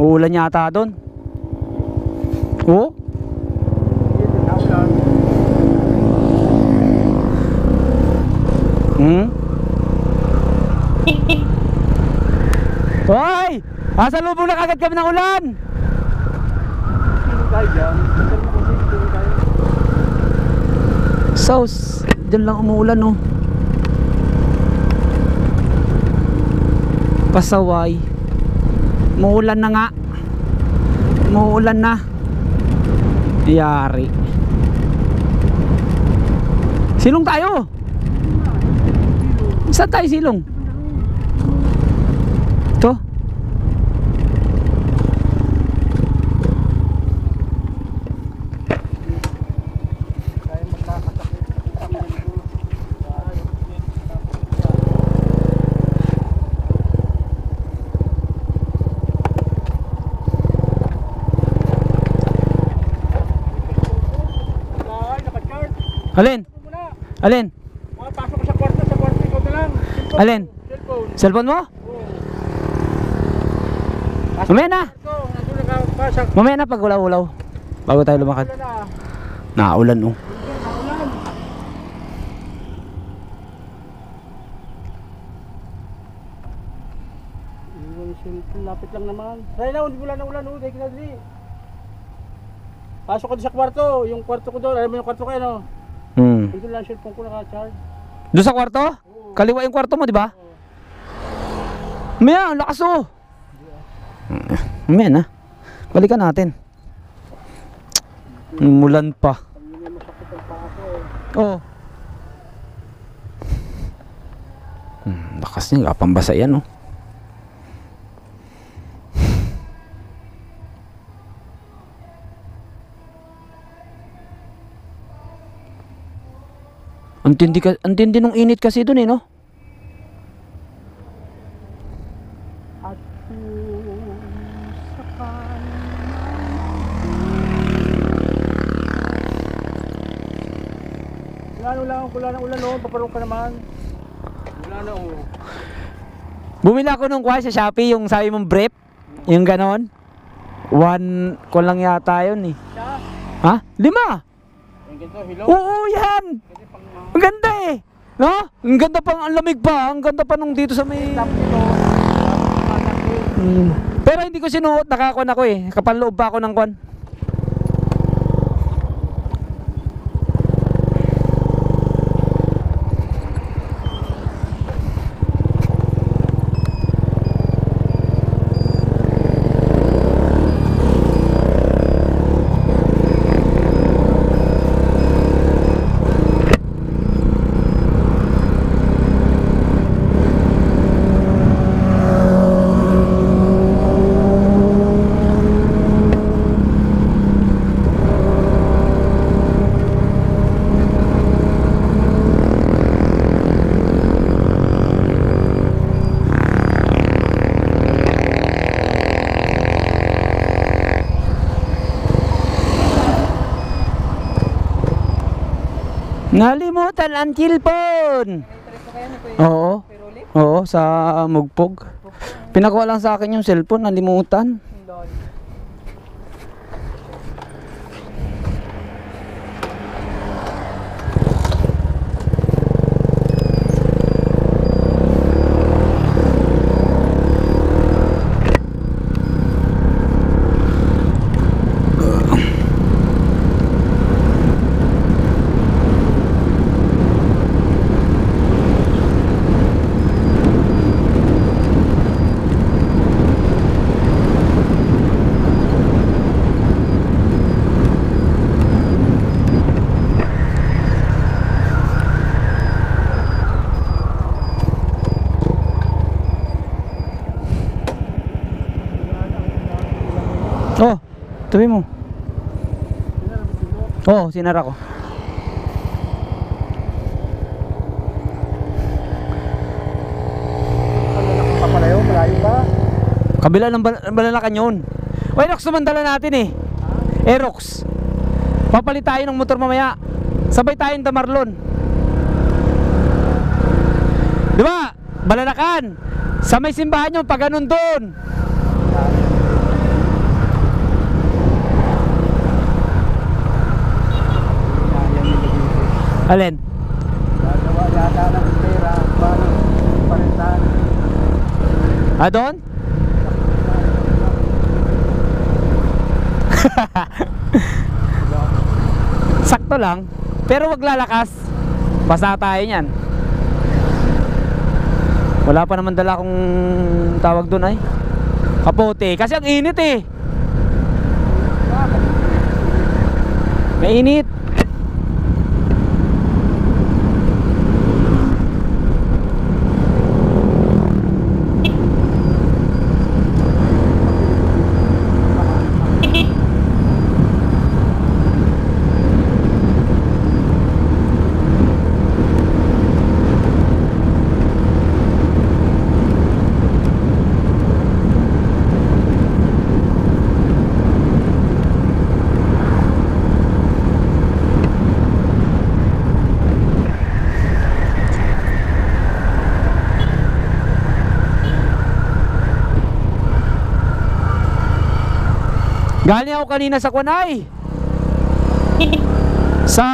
Uulan yata doon. Oh? Hmm? Hoy! Asa lubong na kagad kami ng ulan! Sauce, dyan lang umuulan no. Pasaway. Muulan na nga. Muulan na. Yari. Silong tayo. Saan tayo silong? Ito. Ay, naka-chart. Alin? Alin? Mga pasok ko sa kwarto, sa kwarto ikaw na lang. Cellphone. Alin? Cellphone. Cellphone mo? Oo. Mamaya na. Na. Mamaya na pag ulaw-ulaw. Bago tayo lumakad. Na. Naulan oh. Lapit lang naman. Dahil na, hindi wala na ulan, oh, dahil kinadali. Pasok ko sa kwarto, yung kwarto ko doon, alam mo yung kwarto ko yan, oh. Hmm. Dito lang cellphone ko naka-charge. Doon sa kwarto? Kaliwa yung kwarto mo, di ba? Ang lakas oh. Mamaya na. Balikan natin. Mulan pa. Oo. Hmm, lakas niya, kapambasa yan oh. Ang tindi, ka, ang tindi nung init kasi dun eh, no? Ulan, wala na ulan, no? Paparong ka naman. Wala na, oh. Bumili ako nung kwa sa Shopee, yung sabi mong brief, yung ganon. One, ko lang yata yun eh. Ha? Lima? Ganito, hello? Oo, yan! Kasi pang mga Ang ganda eh! No? Ang ganda pang, ang lamig pa. Ang ganda pa nung dito sa may... Hmm. Pero hindi ko sinuot, nakakuan ako eh. Kapal loob pa ako ng kwan. Ang cellphone! Oo. Oo, sa Mugpog. Pinakuha lang sa akin yung cellphone, nalimutan. Oh, tabi mo. Oh, sinara ko. Papalayo, malayo ba? Kabila ng bal- balalakan yun. O, naman dala natin eh. Aerox. Papalit tayo ng motor mamaya. Sabay tayong Tamarlon. Di ba? Balalakan. Sa may simbahan yung pag doon. Alin? Gagawa yata ng pera para parentahan. Ah, doon? Sakto lang. Pero wag lalakas. Basa tayo niyan. Wala pa naman dala kung tawag doon ay. Kapote. Kasi ang init eh. Mainit. Galing ako kanina sa Kunay. Sa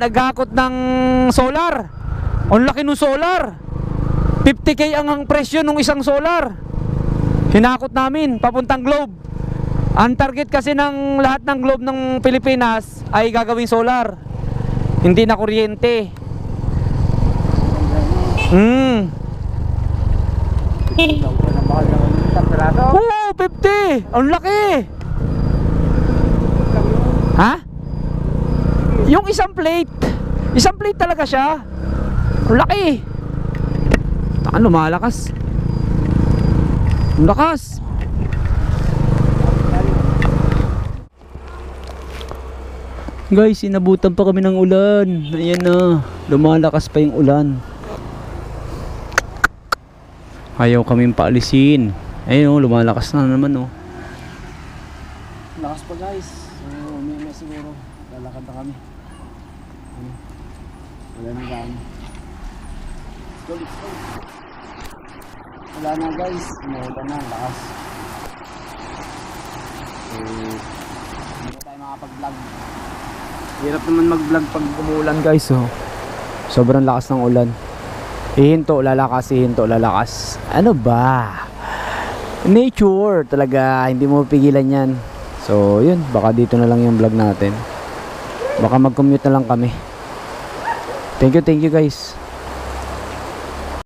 naghakot ng solar. Ang laki ng solar. 50k ang ang presyo ng isang solar. Hinakot namin papuntang Globe. Ang target kasi ng lahat ng Globe ng Pilipinas ay gagawing solar. Hindi na kuryente. Peraso. Oo, 50. Ang laki. Ha? Yung isang plate. Isang plate talaga siya. Laki. Taka lumalakas. Ang lakas. Guys, inabutan pa kami ng ulan. Ayan na. Lumalakas pa yung ulan. Ayaw kaming paalisin. Ayun oh, lumalakas na naman oh. Lakas pa guys. Siguro. Lalakad na kami. Ano? Wala na gaan. Let's go, let's go. Wala na guys. Umuulan na. Lakas. So, hindi na tayo makapag-vlog. Hirap naman mag-vlog pag umuulan guys oh. Sobrang lakas ng ulan. Ihinto, lalakas, ihinto, lalakas. Ano ba? Nature talaga, hindi mo pigilan yan. So, yun, baka dito na lang yung vlog natin. Baka mag-commute na lang kami. Thank you, thank you guys.